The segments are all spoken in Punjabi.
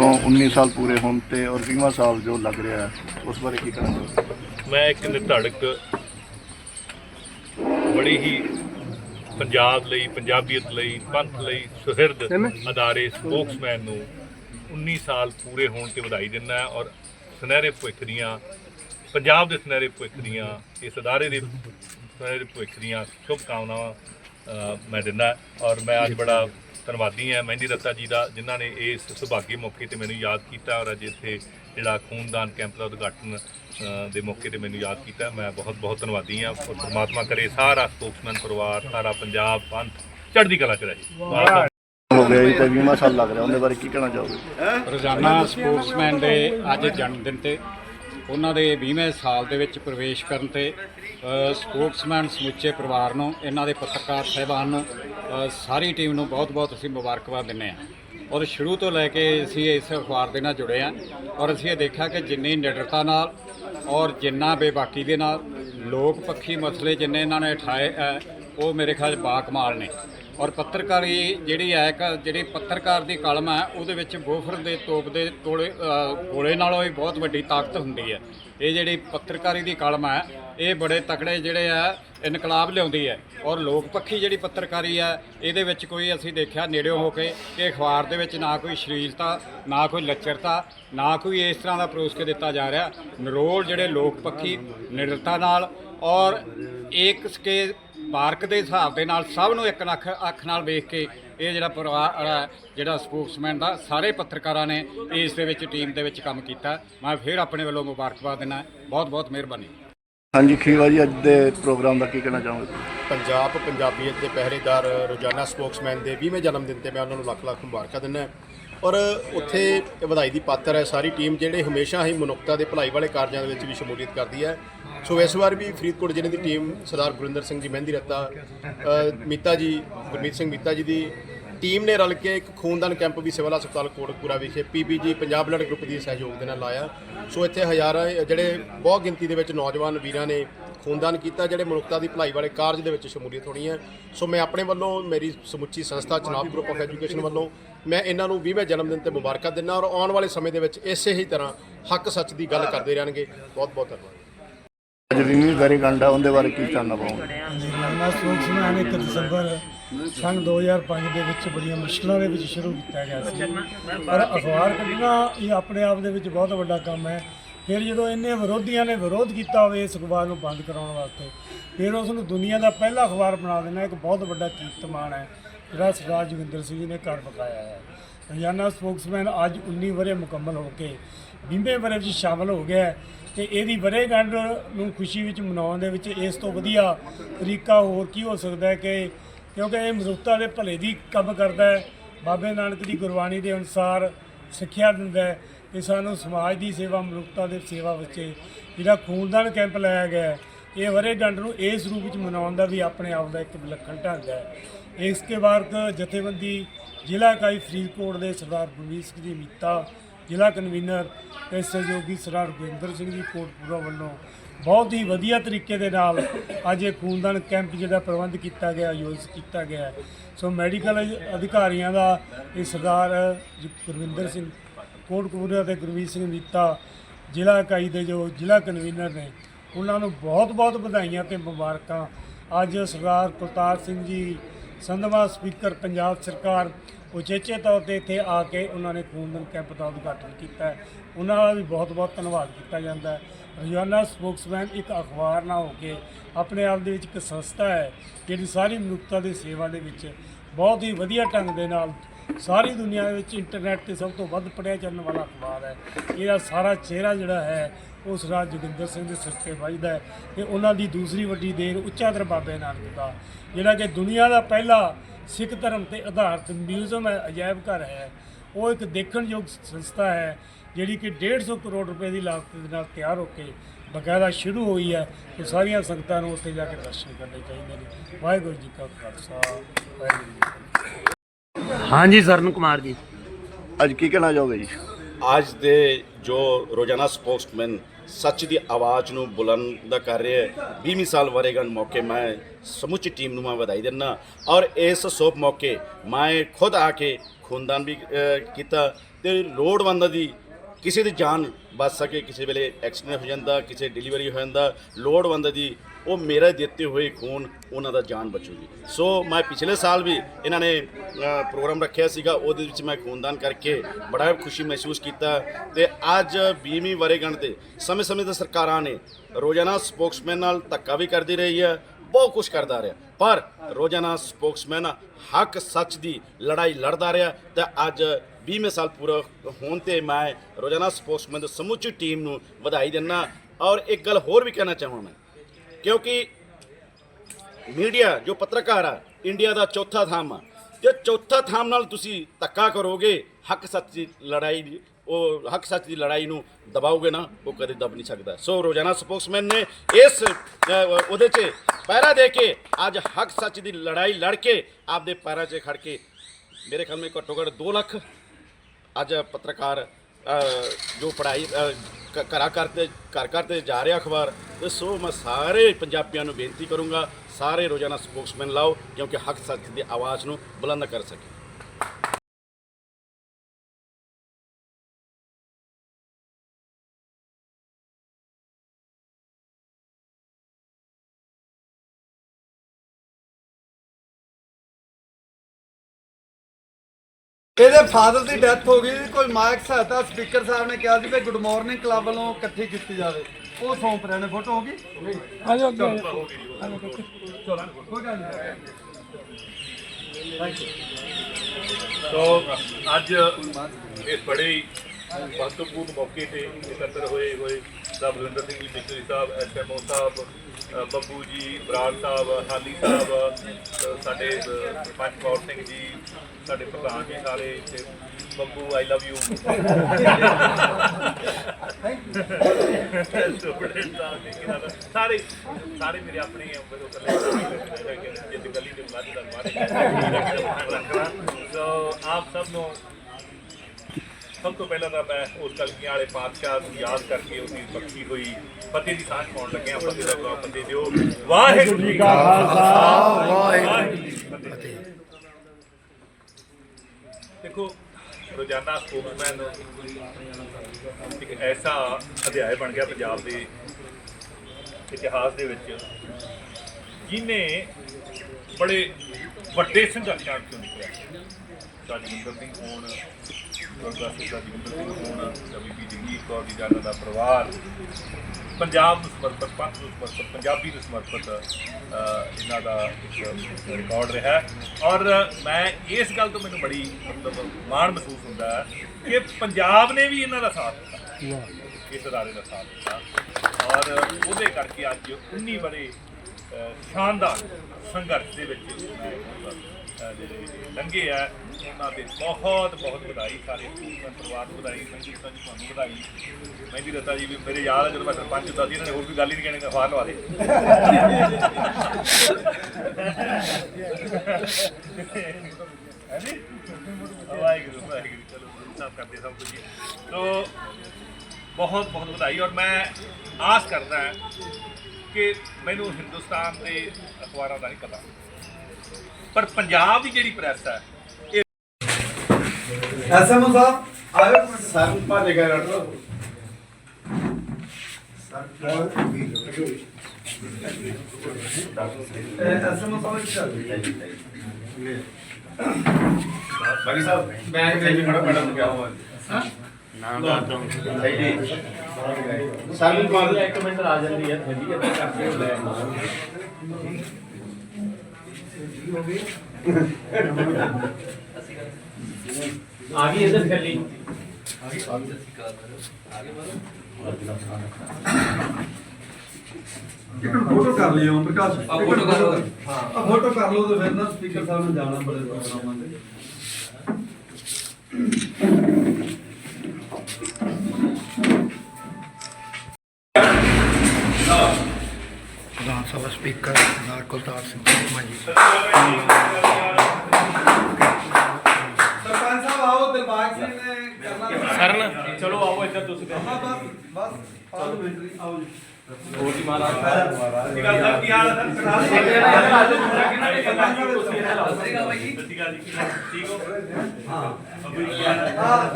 ਤੋਂ 19 ਸਾਲ ਪੂਰੇ ਹੋਣ ਤੇ ਔਰ 20ਵਾਂ ਸਾਲ ਜੋ ਲੱਗ ਰਿਹਾ ਹੈ ਉਸ ਬਾਰੇ ਕੀ ਕਹਿਣਾ ਮੈਂ ਇੱਕ ਨਿਰਧੜਕ ਬੜੀ ਹੀ ਪੰਜਾਬ ਲਈ ਪੰਜਾਬੀਅਤ ਲਈ ਪੰਥ ਲਈ ਸੁਹਿਰਦ ਅਦਾਰੇ ਸਪੋਕਸਮੈਨ ਨੂੰ 19 ਸਾਲ ਪੂਰੇ ਹੋਣ ਤੇ ਵਧਾਈ ਦਿੰਦਾ ਔਰ ਸੁਨਹਿਰੇ ਭਵਿੱਖ ਦੀਆਂ ਪੰਜਾਬ ਦੇ ਸੁਨਹਿਰੇ ਭਵਿੱਖ ਦੀਆਂ ਇਸ ਅਦਾਰੇ ਦੇ ਸੁਨਹਿਰੇ ਭਵਿੱਖ ਦੀਆਂ ਸ਼ੁਭ ਕਾਮਨਾਵਾਂ ਮੈਂ ਦਿੰਦਾ ਔਰ ਮੈਂ ਅੱਜ ਬੜਾ ਧੰਨਵਾਦੀ ਹਾਂ ਮਹਿੰਦੀ ਰੱਤਾ ਜੀ ਦਾ ਜਿਨ੍ਹਾਂ ਨੇ ਇਸ ਸੁਭਾਗੇ ਮੌਕੇ ਤੇ ਮੈਨੂੰ ਯਾਦ ਕੀਤਾ ਔਰ ਅੱਜ ਇੱਥੇ ਜਿਹੜਾ ਖੂਨਦਾਨ ਕੈਂਪ ਦਾ ਉਦਘਾਟਨ ਦੇ ਮੌਕੇ ਤੇ ਮੈਨੂੰ ਯਾਦ ਕੀਤਾ। ਮੈਂ ਬਹੁਤ ਬਹੁਤ ਧੰਨਵਾਦੀ ਹਾਂ ਔਰ ਪ੍ਰਮਾਤਮਾ ਕਰੇ ਸਾਰਾ ਸਪੋਕਸਮੈਨ ਪਰਿਵਾਰ ਸਾਰਾ ਪੰਜਾਬ ਪੰਥ ਚੜ੍ਹਦੀ ਕਲਾ ਚ ਰਹੇ। ਹੋ ਗਿਆ ਜੀ ਤੇ 20ਵਾਂ ਸਾਲ ਲੱਗ ਰਿਹਾ ਉਹਦੇ ਬਾਰੇ ਕੀ ਕਹਿਣਾ ਚਾਹੋਗੇ? ਰੋਜ਼ਾਨਾ ਸਪੋਰਟਸਮੈਨ ਦੇ ਅੱਜ ਜਨਮ ਦਿਨ ਤੇ ਉਹਨਾਂ ਦੇ 20ਵੇਂ ਸਾਲ ਦੇ ਵਿੱਚ ਪ੍ਰਵੇਸ਼ ਕਰਨ ਤੇ ਸਪੋਰਟਸਮੈਨ ਸਮੁੱਚੇ ਪਰਿਵਾਰ ਨੂੰ ਇਹਨਾਂ ਦੇ ਪੱਤਰਕਾਰ ਸਹਿਬਾਨ ਨੂੰ ਸਾਰੀ ਟੀਮ ਨੂੰ ਬਹੁਤ-ਬਹੁਤ ਅਸੀਂ ਮੁਬਾਰਕਬਾਦ ਦਿੰਦੇ ਹਾਂ। ਔਰ ਸ਼ੁਰੂ ਤੋਂ ਲੈ ਕੇ ਅਸੀਂ ਇਸ ਅਖਬਾਰ ਦੇ ਨਾਲ ਜੁੜੇ ਹਾਂ ਔਰ ਅਸੀਂ ਇਹ ਦੇਖਿਆ ਕਿ ਜਿੰਨੀ ਨਿਡਰਤਾ ਨਾਲ ਔਰ ਜਿੰਨਾ ਬੇਬਾਕੀ ਦੇ ਨਾਲ ਲੋਕ ਪੱਖੀ ਮਸਲੇ ਜਿੰਨੇ ਇਹਨਾਂ ਨੇ ਉਠਾਏ ਹੈ, ਉਹ ਮੇਰੇ ਖਿਆਲ 'ਚ ਬਾਕਮਾਲ ਨੇ। ਔਰ ਪੱਤਰਕਾਰੀ ਜਿਹੜੀ ਹੈ ਕ ਜਿਹੜੀ ਪੱਤਰਕਾਰ ਦੀ ਕਲਮ ਹੈ ਉਹਦੇ ਵਿੱਚ ਗੋਫਰ ਦੇ ਤੋਪ ਦੇ ਤੋੜੇ ਅ, ਗੋਲੇ ਨਾਲੋਂ ਵੀ ਬਹੁਤ ਵੱਡੀ ਤਾਕਤ ਹੁੰਦੀ ਹੈ। ਇਹ ਜਿਹੜੀ ਪੱਤਰਕਾਰੀ ਦੀ ਕਲਮ ਹੈ ਇਹ ਬੜੇ ਤਕੜੇ ਜਿਹੜੇ ਆ ਇਨਕਲਾਬ ਲਿਆਉਂਦੀ ਹੈ। ਔਰ ਲੋਕ ਪੱਖੀ ਜਿਹੜੀ ਪੱਤਰਕਾਰੀ ਹੈ ਇਹਦੇ ਵਿੱਚ ਕੋਈ ਅਸੀਂ ਦੇਖਿਆ ਨੇੜਿਓਂ ਹੋ ਕੇ ਕਿ ਅਖਬਾਰ ਦੇ ਵਿੱਚ ਨਾ ਕੋਈ ਸ਼ਰੀਲਤਾ ਨਾ ਕੋਈ ਲੱਚਰਤਾ ਨਾ ਕੋਈ ਇਸ ਤਰ੍ਹਾਂ ਦਾ ਪਰੋਸ ਕੇ ਦਿੱਤਾ ਜਾ ਰਿਹਾ। ਨਰੋਲ ਜਿਹੜੇ ਲੋਕ ਪੱਖੀ ਨਿਡਰਤਾ ਨਾਲ ਔਰ ਇੱਕ ਕੇ ਪਾਰਕ ਦੇ ਹਿਸਾਬ ਦੇ ਨਾਲ ਸਭ ਨੂੰ ਇੱਕ ਅੱਖ ਅੱਖ ਨਾਲ ਵੇਖ ਕੇ ਇਹ ਜਿਹੜਾ ਪਰਿਵਾਰ ਹੈ, ਜਿਹੜਾ ਸਪੋਕਸਮੈਨ ਦਾ ਸਾਰੇ ਪੱਤਰਕਾਰਾਂ ਨੇ ਇਸ ਦੇ ਵਿੱਚ ਟੀਮ ਦੇ ਵਿੱਚ ਕੰਮ ਕੀਤਾ। ਮੈਂ ਫਿਰ ਆਪਣੇ ਵੱਲੋਂ ਮੁਬਾਰਕਬਾਦ ਦਿੰਦਾ। ਬਹੁਤ ਬਹੁਤ ਮਿਹਰਬਾਨੀ। ਹਾਂਜੀ ਖੀਵਾ ਜੀ ਅੱਜ ਦੇ ਪ੍ਰੋਗਰਾਮ ਦਾ ਕੀ ਕਹਿਣਾ ਚਾਹੋਗੇ? ਪੰਜਾਬ ਪੰਜਾਬੀਅਤ ਦੇ ਪਹਿਰੇਦਾਰ ਰੋਜ਼ਾਨਾ ਸਪੋਕਸਮੈਨ ਦੇ 20ਵੇਂ ਜਨਮ ਦਿਨ ਤੇ ਮੈਂ ਉਹਨਾਂ ਨੂੰ ਲੱਖ ਲੱਖ ਮੁਬਾਰਕਾਂ ਦਿੰਦਾ। ਔਰ ਉੱਥੇ ਵਧਾਈ ਦੀ ਪਾਤਰ ਹੈ ਸਾਰੀ ਟੀਮ ਜਿਹੜੇ ਹਮੇਸ਼ਾ ਹੀ ਮਨੁੱਖਤਾ ਦੇ ਭਲਾਈ ਵਾਲੇ ਕਾਰਜਾਂ ਦੇ ਵਿੱਚ ਵੀ ਸ਼ਮੂਲੀਅਤ ਕਰਦੀ ਹੈ। ਸੋ ਇਸ ਵਾਰ ਵੀ ਫਰੀਦਕੋਟ ਜ਼ਿਲ੍ਹੇ ਦੀ ਟੀਮ ਸਰਦਾਰ ਗੁਰਿੰਦਰ ਸਿੰਘ ਜੀ ਮਹਿੰਦੀ ਰੱਤਾ ਮੀਤਾ ਜੀ, ਗੁਰਮੀਤ ਸਿੰਘ ਮੀਤਾ ਜੀ ਦੀ ਟੀਮ ਨੇ ਰਲ ਕੇ ਇੱਕ ਖੂਨਦਾਨ ਕੈਂਪ ਵੀ ਸਿਵਲ ਹਸਪਤਾਲ ਕੋਟਕਪੂਰਾ ਵਿਖੇ ਪੀਪੀਜੀ ਪੰਜਾਬ ਬਲੱਡ ਗਰੁੱਪ ਦੀ ਸਹਿਯੋਗ ਦੇ ਨਾਲ ਲਾਇਆ। ਸੋ ਇੱਥੇ ਹਜ਼ਾਰਾਂ, ਜਿਹੜੇ ਬਹੁਤ ਗਿਣਤੀ ਦੇ ਵਿੱਚ ਨੌਜਵਾਨ ਵੀਰਾਂ ਨੇ ਖੂਨਦਾਨ ਕੀਤਾ, ਜਿਹੜੇ ਮਨੁੱਖਤਾ ਦੀ ਭਲਾਈ ਵਾਲੇ ਕਾਰਜ ਦੇ ਵਿੱਚ ਸ਼ਮੂਲੀਅਤ ਹੋਣੀ ਹੈ। ਸੋ ਮੈਂ ਆਪਣੇ ਵੱਲੋਂ, ਮੇਰੀ ਸਮੁੱਚੀ ਸੰਸਥਾ ਚਨਾਬ ਗਰੁੱਪ ਆਫ ਐਜੂਕੇਸ਼ਨ ਵੱਲੋਂ ਮੈਂ ਇਹਨਾਂ ਨੂੰ 20ਵੇਂ ਜਨਮ ਦਿਨ ਤੇ ਮੁਬਾਰਕਾਂ ਦਿੰਦਾ ਔਰ ਆਉਣ ਵਾਲੇ ਸਮੇਂ ਦੇ ਵਿੱਚ ਇਸੇ ਹੀ ਤਰ੍ਹਾਂ ਹੱਕ ਸੱਚ ਦੀ ਗੱਲ ਕਰਦੇ ਰਹਿਣਗੇ। ਬਹੁਤ ਬਹੁਤ ਧੰਨਵਾਦ। ਅੱਜ 20ਵੀਂ ਵੈਰੀਗੰਡ ਆ, ਉਹਦੇ ਬਾਰੇ ਕੀ ਚਾਨਣਾ ਪਾਉਂਗੇ ਜਰਨਲ ਸਪੋਕਸਮੈਨ 1 ਦਸੰਬਰ ਸੰਨ 2005 ਦੇ ਵਿੱਚ ਬੜੀਆਂ ਮੁਸ਼ਕਲਾਂ ਦੇ ਵਿੱਚ ਸ਼ੁਰੂ ਕੀਤਾ ਗਿਆ ਸੀ। ਪਰ ਅਖਬਾਰ ਕੱਢਣਾ ਇਹ ਆਪਣੇ ਆਪ ਦੇ ਵਿੱਚ ਬਹੁਤ ਵੱਡਾ ਕੰਮ ਹੈ। ਫਿਰ ਜਦੋਂ ਇੰਨੇ ਵਿਰੋਧੀਆਂ ਨੇ ਵਿਰੋਧ ਕੀਤਾ ਹੋਵੇ ਇਸ ਅਖਬਾਰ ਨੂੰ ਬੰਦ ਕਰਾਉਣ ਵਾਸਤੇ, ਫਿਰ ਉਸ ਨੂੰ ਦੁਨੀਆ ਦਾ ਪਹਿਲਾ ਅਖਬਾਰ ਬਣਾ ਦੇਣਾ ਇੱਕ ਬਹੁਤ ਵੱਡਾ ਕੀਰਤਮਾਨ ਹੈ, ਜਿਹੜਾ ਸਰਦਾਰ ਜੋਗਿੰਦਰ ਸਿੰਘ ਜੀ ਨੇ ਘਰ ਪਕਾਇਆ ਹੈ। ਰੋਜ਼ਾਨਾ ਸਪੋਕਸਮੈਨ ਅੱਜ 19 ਵਰੇ ਮੁਕੰਮਲ ਹੋ ਕੇ 20ਵੇਂ ਵਰੇ ਵਿੱਚ ਸ਼ਾਮਲ ਹੋ ਗਿਆ ਹੈ ਤੇ ਇਹਦੀ ਵਰੇਗੰਢ ਨੂੰ ਖੁਸ਼ੀ ਵਿੱਚ ਮਨਾਉਣ ਦੇ ਵਿੱਚ ਇਸ ਤੋਂ ਵਧੀਆ ਤਰੀਕਾ ਹੋਰ ਕੀ ਹੋ ਸਕਦਾ ਹੈ ਕਿ ਕਿਉਂਕਿ ਇਹ ਮਨੁੱਖਤਾ ਦੇ ਭਲੇ ਦੀ ਕੰਮ ਕਰਦਾ ਹੈ। ਬਾਬੇ ਨਾਨਕ ਦੀ ਗੁਰਬਾਣੀ ਦੇ ਅਨੁਸਾਰ ਸਿੱਖਿਆ ਦਿੰਦਾ ਹੈ ਕਿ ਸਾਨੂੰ ਸਮਾਜ ਦੀ ਸੇਵਾ, ਮਨੁੱਖਤਾ ਦੇ ਸੇਵਾ ਵਿੱਚ ਜਿਹੜਾ ਖੂਨਦਾਨ ਕੈਂਪ ਲਾਇਆ ਗਿਆ ਇਹ ਵਰੇਗੰਢ ਨੂੰ ਇਸ ਰੂਪ ਵਿੱਚ ਮਨਾਉਣ ਦਾ ਵੀ ਆਪਣੇ ਆਪ ਦਾ ਇੱਕ ਵਿਲੱਖਣ ਢੰਗ ਹੈ। ਇਸ ਕੇ ਵਾਰਕ ਜਥੇਬੰਦੀ ਜ਼ਿਲ੍ਹਾ ਇਕਾਈ ਫਰੀਦਕੋਟ ਦੇ ਸਰਦਾਰ ਗੁਰਮੀਤ ਸਿੰਘ ਜੀ ਮੀਤਾ, ਜ਼ਿਲ੍ਹਾ ਕਨਵੀਨਰ ਤੇ ਸਹਿਯੋਗੀ ਸਰਦਾਰ ਗੁਰਿੰਦਰ ਸਿੰਘ ਜੀ ਕੋਟਪੂਰਾ ਵੱਲੋਂ ਬਹੁਤ ਹੀ ਵਧੀਆ ਤਰੀਕੇ ਦੇ ਨਾਲ ਅੱਜ ਇਹ ਖੂਨਦਾਨ ਕੈਂਪ ਜਿਹੜਾ ਪ੍ਰਬੰਧ ਕੀਤਾ ਗਿਆ, ਆਯੋਜਿਤ ਕੀਤਾ ਗਿਆ ਹੈ। ਸੋ ਮੈਡੀਕਲ ਅਧਿਕਾਰੀਆਂ ਦਾ ਇਹ ਸਰਦਾਰ ਗੁਰਵਿੰਦਰ ਸਿੰਘ ਕੋਟਕਪੂਰਾ ਤੇ ਗੁਰਮੀਤ ਸਿੰਘ ਮੀਤਾ, ਜ਼ਿਲ੍ਹਾ ਇਕਾਈ ਦੇ ਜੋ ਜ਼ਿਲ੍ਹਾ ਕਨਵੀਨਰ ਨੇ, ਉਹਨਾਂ ਨੂੰ ਬਹੁਤ-ਬਹੁਤ ਵਧਾਈਆਂ ਤੇ ਮੁਬਾਰਕਾਂ ਅੱਜ ਸਰਦਾਰ ਕੁਲਤਾਰ ਸਿੰਘ ਜੀ ਸੰਧਵਾ ਸਪੀਕਰ ਪੰਜਾਬ ਸਰਕਾਰ ਉਚੇਚੇ ਤੌਰ ਤੇ ਇੱਥੇ ਆ ਕੇ ਉਹਨਾਂ ਨੇ ਖੂਨਦਾਨ ਕੈਂਪ ਦਾ ਉਦਘਾਟਨ ਕੀਤਾ ਉਹਨਾਂ ਦਾ ਵੀ ਬਹੁਤ-ਬਹੁਤ ਧੰਨਵਾਦ ਕੀਤਾ ਜਾਂਦਾ ਹੈ। ਰੋਜ਼ਾਨਾ ਸਪੋਕਸਮੈਨ ਇੱਕ ਅਖਬਾਰ ਨਾ ਹੋ ਕੇ ਆਪਣੇ ਆਪ ਦੇ ਵਿੱਚ ਇੱਕ ਸੰਸਥਾ ਹੈ, ਜਿਹੜੀ ਸਾਰੀ ਮਨੁੱਖਤਾ ਦੀ ਸੇਵਾ ਦੇ ਵਿੱਚ ਬਹੁਤ ਹੀ ਵਧੀਆ ਢੰਗ ਦੇ ਨਾਲ ਸਾਰੀ ਦੁਨੀਆ ਦੇ ਵਿੱਚ ਇੰਟਰਨੈਟ ਤੇ ਸਭ ਤੋਂ ਵੱਧ ਪੜ੍ਹਿਆ ਚੱਲਣ ਵਾਲਾ ਅਖਬਾਰ ਹੈ। ਇਹਦਾ ਸਾਰਾ ਚਿਹਰਾ ਜਿਹੜਾ ਹੈ ਉਹ ਸਰਦਾਰ ਜੋਗਿੰਦਰ ਸਿੰਘ ਦੇ ਸਿਰ ਤੇ ਵੱਜਦਾ ਹੈ ਤੇ ਉਹਨਾਂ ਦੀ ਦੂਸਰੀ ਵੱਡੀ ਦੇਣ ਉੱਚਾਦਰ ਬਾਬੇ ਨਾਨਕ ਦਾ। ਜਿਹੜਾ ਕਿ ਦੁਨੀਆ ਦਾ ਪਹਿਲਾ ਸਿੱਖ ਧਰਮ ਤੇ ਆਧਾਰਿਤ ਮਿਊਜ਼ੀਅਮ ਹੈ ਅਜਾਇਬ ਘਰ ਹੈ। ਉਹ ਇੱਕ ਦੇਖਣਯੋਗ ਸੰਸਥਾ ਹੈ ਜਿਹੜੀ ਕਿ 150 ਕਰੋੜ ਰੁਪਏ ਦੀ ਲਾਗਤ ਦੇ ਨਾਲ ਤਿਆਰ ਹੋ ਕੇ ਬਕਾਇਦਾ ਸ਼ੁਰੂ ਹੋਈ ਹੈ ਤੇ ਸਾਰੀਆਂ ਸੰਗਤਾਂ ਨੂੰ ਉੱਥੇ ਜਾ ਕੇ ਦਰਸ਼ਨ ਕਰਨੇ ਚਾਹੀਦੇ ਨੇ। ਵਾਹਿਗੁਰੂ ਜੀ ਕਾ ਖਾਲਸਾ ਵਾਹਿਗੁਰੂ ਜੀ ਕੀ ਫਤਿਹ। ਹਾਂਜੀ ਸਰਨ ਕੁਮਾਰ ਜੀ। ਅੱਜ ਕੀ ਕਹਿਣਾ ਚਾਹੋਗੇ ਜੀ? ਅੱਜ ਦੇ ਜੋ ਰੋਜ਼ਾਨਾ ਸਪੋਕਸਮੈਨ ਸੱਚ ਦੀ ਆਵਾਜ਼ ਨੂੰ ਬੁਲੰਦ ਕਰ ਰਿਹਾ ਹੈ 20ਵੀਂ ਸਾਲ ਵਰੇਗੰਢ ਮੌਕੇ ਮੈਂ ਸਮੁੱਚੀ ਟੀਮ ਨੂੰ ਮੈਂ ਵਧਾਈ ਦਿੰਦਾ ਔਰ ਇਸ ਸ਼ੁਭ ਮੌਕੇ ਮੈਂ ਖੁਦ ਆ ਕੇ ਖੂਨਦਾਨ ਵੀ ਕੀਤਾ ਤੇ ਲੋੜਵੰਦਾਂ ਦੀ ਕਿਸੇ ਦੀ ਜਾਨ ਬਚ ਸਕੇ, ਕਿਸੇ ਵੇਲੇ ਐਕਸੀਡੈਂਟ ਹੋ ਜਾਂਦਾ, ਕਿਸੇ ਡਿਲੀਵਰੀ ਹੋ ਜਾਂਦਾ, ਲੋੜਵੰਦ ਦੀ ਉਹ ਮੇਰੇ ਦਿੱਤੇ ਹੋਏ ਖੂਨ ਉਹਨਾਂ ਦਾ ਜਾਨ ਬਚੂਗੀ ਸੋ ਮੈਂ ਪਿਛਲੇ ਸਾਲ ਵੀ ਇਹਨਾਂ ਨੇ ਪ੍ਰੋਗਰਾਮ ਰੱਖਿਆ ਸੀਗਾ, ਉਹਦੇ ਵਿੱਚ ਮੈਂ ਖੂਨਦਾਨ ਕਰਕੇ ਬੜਾ ਖੁਸ਼ੀ ਮਹਿਸੂਸ ਕੀਤਾ ਤੇ ਅੱਜ 20ਵੀਂ ਵਰੇਗੰਢ ਤੇ ਸਮੇਂ-ਸਮੇਂ ਤੇ ਸਰਕਾਰਾਂ ਨੇ ਰੋਜ਼ਾਨਾ ਸਪੋਕਸਮੈਨ ਨਾਲ ਧੱਕਾ ਵੀ ਕਰਦੀ ਰਹੀ ਹੈ, ਬਹੁਤ ਕੁਝ ਕਰਦਾ ਰਿਹਾ। ਪਰ ਰੋਜ਼ਾਨਾ ਸਪੋਕਸਮੈਨ ਹੱਕ ਸੱਚ ਦੀ ਲੜਾਈ ਲੜਦਾ ਰਿਹਾ ਤੇ ਅੱਜ 20ਵੇਂ ਸਾਲ ਪੂਰਾ ਹੋਣ ਤੇ ਮੈਂ ਰੋਜ਼ਾਨਾ ਸਪੋਕਸਮੈਨ ਦੀ ਸਮੁੱਚੀ ਟੀਮ ਨੂੰ ਵਧਾਈ ਦਿੰਦਾ ਔਰ ਇੱਕ ਗੱਲ ਹੋਰ ਵੀ ਕਹਿਣਾ ਚਾਹਾਂ ਮੈਂ। ਕਿਉਂਕਿ ਮੀਡੀਆ ਜੋ ਪੱਤਰਕਾਰ ਆ, ਇੰਡੀਆ ਦਾ ਚੌਥਾ ਥੰਮ ਆ। ਜੇ ਚੌਥਾ ਥੰਮ ਨਾਲ ਤੁਸੀਂ ਧੱਕਾ ਕਰੋਗੇ, ਹੱਕ ਸੱਚ ਦੀ ਲੜਾਈ ਦੀ, ਉਹ ਹੱਕ ਸੱਚ ਦੀ ਲੜਾਈ ਨੂੰ ਦਬਾਓਗੇ ਨਾ, ਉਹ ਕਦੇ ਦਬ ਨਹੀਂ ਸਕਦਾ। ਸੋ ਰੋਜ਼ਾਨਾ ਸਪੋਕਸਮੈਨ ਨੇ ਇਸ ਉਹਦੇ 'ਚ ਪਹਿਰਾ ਦੇ ਕੇ ਅੱਜ ਹੱਕ ਸੱਚ ਦੀ ਲੜਾਈ ਲੜ ਕੇ ਆਪਦੇ ਪੈਰਾਂ 'ਚ ਖੜ ਕੇ, ਮੇਰੇ ਖਿਆਲ ਮੇ ਘੱਟੋ ਘੱਟ 2 ਲੱਖ ਅੱਜ ਪੱਤਰਕਾਰ ਜੋ ਪੜ੍ਹਾਈ ਅ, ਕ- ਘਰਾਂ ਕਰਤੇ ਘਰ ਘਰ ਤੇ ਜਾ ਰਿਹਾ ਅਖਬਾਰ ਤੇ ਸੋ ਮੈਂ ਸਾਰੇ ਪੰਜਾਬੀਆਂ ਨੂੰ ਬੇਨਤੀ ਕਰੂੰਗਾ ਸਾਰੇ ਰੋਜ਼ਾਨਾ ਸਪੋਕਸਮੈਨ ਲਾਓ ਕਿਉਂਕਿ ਹੱਕ ਸੱਚ ਦੀ ਆਵਾਜ਼ ਨੂੰ ਬੁਲੰਦ ਕਰ ਸਕੇ। ਇਹਦੇ ਫਾਦਰ ਦੀ ਡੈਥ ਹੋ ਗਈ ਕੋਈ ਮਾਇਕ ਸਹਾਇਤਾ ਸਪੀਕਰ ਸਾਹਿਬ ਨੇ ਕਿਹਾ ਸੀ ਵੀ ਗੁੱਡ ਮਾਰਨਿੰਗ ਕਲੱਬ ਵੱਲੋਂ ਇਕੱਠੀ ਕੀਤੀ ਜਾਵੇ। ਉਹ ਸੌਂਪ ਰਹੇ ਨੇ ਫੋਟੋ ਹੋ ਗਈ? ਆ ਜਾਓ ਅੱਗੇ ਚਲੋ ਕੋਈ ਗੱਲ ਨਹੀਂ। ਸੋ ਅੱਜ ਇਸ ਬੜੇ ਮਹੱਤਵਪੂਰਨ ਮੌਕੇ ਤੇ ਇਕੱਤਰ ਹੋਏ ਹੋਏ ਸਾਹਿਬ ਬਲਵਿੰਦਰ ਸਿੰਘ ਜੀ ਮਿਸਤਰੀ ਸਾਹਿਬ ਐਸਐਮਓ ਸਾਹਿਬ ਅ, ਬੱਬੂ ਜੀ ਬਰਾੜ ਸਾਹਿਬ ਹਾਲੀ ਸਾਹਿਬ ਅ, ਸਾਡੇ ਅ, ਸਰਪੰਚ ਕੌਰ ਸਿੰਘ ਜੀ ਸਾਡੇ ਪ੍ਰਧਾਨ ਜੀ ਸਾਰੇ ਤੇ ਬੱਬੂ ਆਈ ਲਵ ਯੂ ਸਾਰੇ ਸਾਰੇ ਮੇਰੇ ਆਪਣੇ ਹੀ ਆ, ਮੇਰੇ ਕੱਲੇ ਜਿੱਦ ਗਲੀ ਦੇ ਮਾਝੇ ਦਾ ਮਾਰੇ। ਸੋ ਆਪ ਸਭ ਨੂੰ ਸਭ ਤੋਂ ਪਹਿਲਾਂ ਤਾਂ ਮੈਂ ਉਸ ਕਲਗੀਆਂ ਵਾਲੇ ਪਾਤਸ਼ਾਹ ਨੂੰ ਯਾਦ ਕਰਕੇ ਉਹਦੀ ਬਖਸ਼ੀ ਹੋਈ। ਫਤਿਹ ਦੀ ਸਾਂਝ ਪਾਉਣ ਲੱਗਿਆ ਫਤਿਹ ਦਾ ਦੁਆ ਫਤਿਹ ਦਿਓ। ਵਾਹਿਗੁਰੂ ਜੀ ਕਾ ਖਾਲਸਾ। ਵਾਹਿਗੁਰੂ ਜੀ ਕੀ ਫਤਿਹ। ਦੇਖੋ, ਰੋਜ਼ਾਨਾ ਸਪੋਕਸਮੈਨ ਇੱਕ ਐਸਾ ਅਧਿਆਇ ਬਣ ਗਿਆ ਪੰਜਾਬ ਦੇ ਇਤਿਹਾਸ ਦੇ ਵਿੱਚ। ਜਿਨੇ ਬੜੇ ਵੱਡੇ ਸੰਘਰਸ਼ਾਂ ਚੋਂ ਨਿਕਲਿਆ। ਰਾਜਵਿੰਦਰ ਸਿੰਘ ਹੋਣ ਗੁਰਦਾਸ ਸਿੰਘ ਰਾਜਵਿੰਦਰ ਸਿੰਘ ਹੋਣ ਕਵੀ ਜਗੀਰ ਕੌਰ ਦਾ ਇਹਨਾਂ ਦਾ ਪਰਿਵਾਰ ਪੰਜਾਬ ਨੂੰ ਸਮਰਪਿਤ ਪੰਥ ਨੂੰ ਸਮਰਪਿਤ ਪੰਜਾਬੀ ਨੂੰ ਸਮਰਪਿਤ ਇਹਨਾਂ ਦਾ ਇੱਕ ਰਿਕਾਰਡ ਰਿਹਾ। ਔਰ ਮੈਂ ਇਸ ਗੱਲ ਤੋਂ ਮੈਨੂੰ ਬੜੀ ਮਤਲਬ ਮਾਣ ਮਹਿਸੂਸ ਹੁੰਦਾ ਹੈ ਕਿ ਪੰਜਾਬ ਨੇ ਵੀ ਇਹਨਾਂ ਦਾ ਸਾਥ ਦਿੱਤਾ। ਇਸ ਅਦਾਰੇ ਦਾ ਸਾਥ ਦਿੱਤਾ। ਔਰ ਉਹਦੇ ਕਰਕੇ ਅੱਜ 19 ਬੜੇ ਸ਼ਾਨਦਾਰ ਸੰਘਰਸ਼ ਦੇ ਵਿੱਚ ਅਹ, ਜਿਹੜੇ ਲੰਘੇ ਆ ਉਹਨਾਂ ਦੇ ਬਹੁਤ ਬਹੁਤ ਵਧਾਈ ਸਾਰੇ ਸੂਰਮਨ ਪਰਿਵਾਰ ਨੂੰ ਵਧਾਈ ਮਹਿੰਦੀ ਰਤਾ ਜੀ ਤੁਹਾਨੂੰ ਵਧਾਈ ਮਹਿੰਦੀ ਰਤਾ ਜੀ ਵੀ ਮੇਰੇ ਯਾਦ ਹੈ ਜਦੋਂ ਮੈਂ ਸਰਪੰਚ ਹੁੰਦਾ ਸੀ ਇਹਨਾਂ ਨੇ ਹੋਰ ਕੋਈ ਗੱਲ ਹੀ ਨਹੀਂ ਕਹਿਣੀ ਅਖਬਾਰ ਲਵਾ ਦੇ ਹੈ ਜੀ ਵਾਹਿਗੁਰੂ ਵਾਹਿਗੁਰੂ ਚਲੋ ਗੁਰੂ ਸਾਹਿਬ ਕਰਦੇ ਸਭ ਕੁਝ ਹੀ। ਸੋ ਬਹੁਤ ਬਹੁਤ ਵਧਾਈ ਔਰ ਮੈਂ ਆਸ ਕਰਦਾ ਹਾਂ ਕਿ ਮੈਨੂੰ ਹਿੰਦੁਸਤਾਨ ਦੇ ਅਖਬਾਰਾਂ ਦਾ ਨਹੀਂ ਪਤਾ। ਪਰ ਪੰਜਾਬ ਦੀ ਜਿਹੜੀ ਪ੍ਰੈਸ ਹੈ ਇਹ ਐਸਐਮਓ ਸਾਹਿਬ ਆਇਓ ਸਰ ਭਾਜੇ ਗਏ ਰੜੋ ਐਸਐਮਓ ਸਾਹਿਬ। ਇੱਥੇ ਬਾਕੀ ਸਾਹਿਬ ਮੈਂ ਖੜਾ ਮੈਡਮ ਕਿਹਾ ਹੋਇਆ ਨਾਮ ਦਾ ਸਹੀ ਜੀ। ਸਰ ਨੂੰ ਮਾਰ ਇੱਕ ਮਿੰਟ ਆ ਜਾਂਦੀ ਹੈ ਥੱਲੀ ਇੱਥੇ ਕਰਕੇ ਲੈ ਆ ਗਈ ਇਧਰ ਥੱਲੀ। ਇੱਕ ਫੋਟੋ ਕਰ ਲਿਓ ਪ੍ਰਕਾਸ਼। ਆ ਫੋਟੋ ਕਰ ਲਓ। ਹਾਂ ਆ ਫੋਟੋ ਕਰ ਲਓ ਤੇ ਫਿਰ ਨਾ ਸਪੀਕਰ ਸਾਹਿਬ ਨੂੰ ਜਾਣਾ ਬੜੇ ਪ੍ਰੋਗਰਾਮਾਂ ਤੇ ਸਪੀਕਰ ਸਰਦਾਰ ਕੁਲਤਾਰ ਸਿੰਘ ਚੀਮਾ ਜੀ। ਸਰਪੰਚ ਸਾਹਿਬ ਆਓ ਦਿਲਬਾਗ ਸਿੰਘ ਨੇ ਕਰਨਾ। ਚਲੋ ਆਓ ਇੱਧਰ ਤੁਸੀਂ ਬਸ ਬਸ ਬਸ ਆਓ ਮਿੰਟਰੀ ਆਓ ਜੀ। ਕੀ ਗੱਲ ਸਰ ਕੀ ਹਾਲ ਹੈ ਸਰ ਕਰਾ ਦੇ ਠੀਕ ਹੋ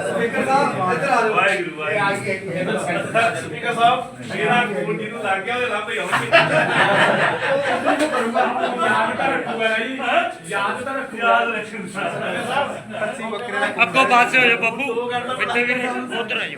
ਸਪੀਕਰ ਸਾਹਿਬ ਇੱਧਰ ਆ ਜਾਓ ਵਾਹਿਗੁਰੂ ਵਾਹਿਗੁਰੂ ਸਪੀਕਰ ਸਾਹਿਬ ਮੇਰਾ ਫੋਨ ਜਿਹਨੂੰ ਲੱਗ ਗਿਆ ਉਹਦੇ ਲੱਭ ਆਉਂਗੇ ਯਾਦ ਤਾਂ ਰੱਖੂਗਾ ਨਾ ਜੀ ਯਾਦ ਤਾਂ ਰੱਖੂਗਾ ਯਾਦ ਰੱਖੂਗਾ ਅੱਗੋਂ ਪਾਸੇ ਹੋ ਜਾ ਬੱਬੂ ਪਿੱਛੇ ਵੀ ਨਹੀਂ ਉਧਰ ਆ ਜਾ